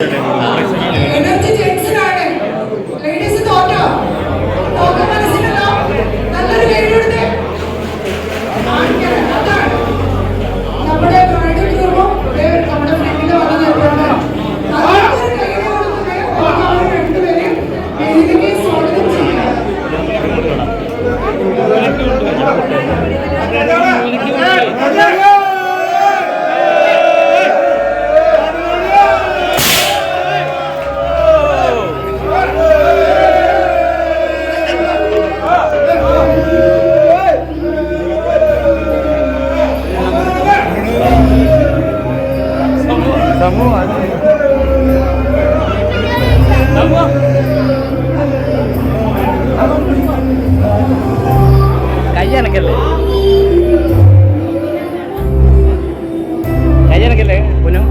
Energy ജെൻസിനാണ് ladies തോറ്റോ തോക്ക് മനസ്സിലല്ലോ നല്ലൊരു നമ്മുടെ പ്രണയ കുടുംബം നമ്മുടെ ഫ്രണ്ടിൽ വന്നു നിൽക്കുന്നത് അവർക്കൊരു കൈയിൽ കൊടുക്കുന്നത് അവർ എനിക്ക് സ്വാഗതം പുനു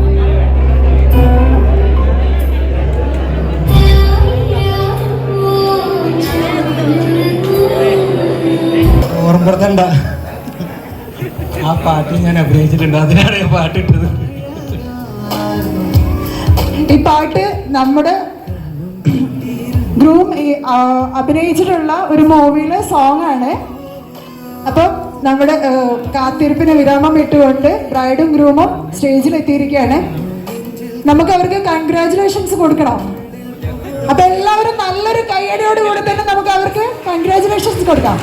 ഓർമ്മപ്പെടുത്തണ്ട. ആ പാട്ടിൽ ഞാൻ അഭിനയിച്ചിട്ടുണ്ട്. അതിനാണ് ഞാൻ പാട്ടിട്ടത്. ഈ പാട്ട് നമ്മുടെ ഗ്രൂം അഭിനയിച്ചിട്ടുള്ള ഒരു മൂവിയിലെ സോങ് ആണ്. അപ്പം നമ്മുടെ കാത്തിരിപ്പിന് വിരാമം ഇട്ടുകൊണ്ട് ബ്രൈഡും ഗ്രൂമും സ്റ്റേജിൽ എത്തിയിരിക്കുകയാണ് നമുക്ക് അവർക്ക് കൺഗ്രാചുലേഷൻസ് കൊടുക്കണം. അപ്പൊ എല്ലാവരും നല്ലൊരു കയ്യടിയോട് കൂടെ തന്നെ നമുക്ക് അവർക്ക് കൺഗ്രാചുലേഷൻസ് കൊടുക്കാം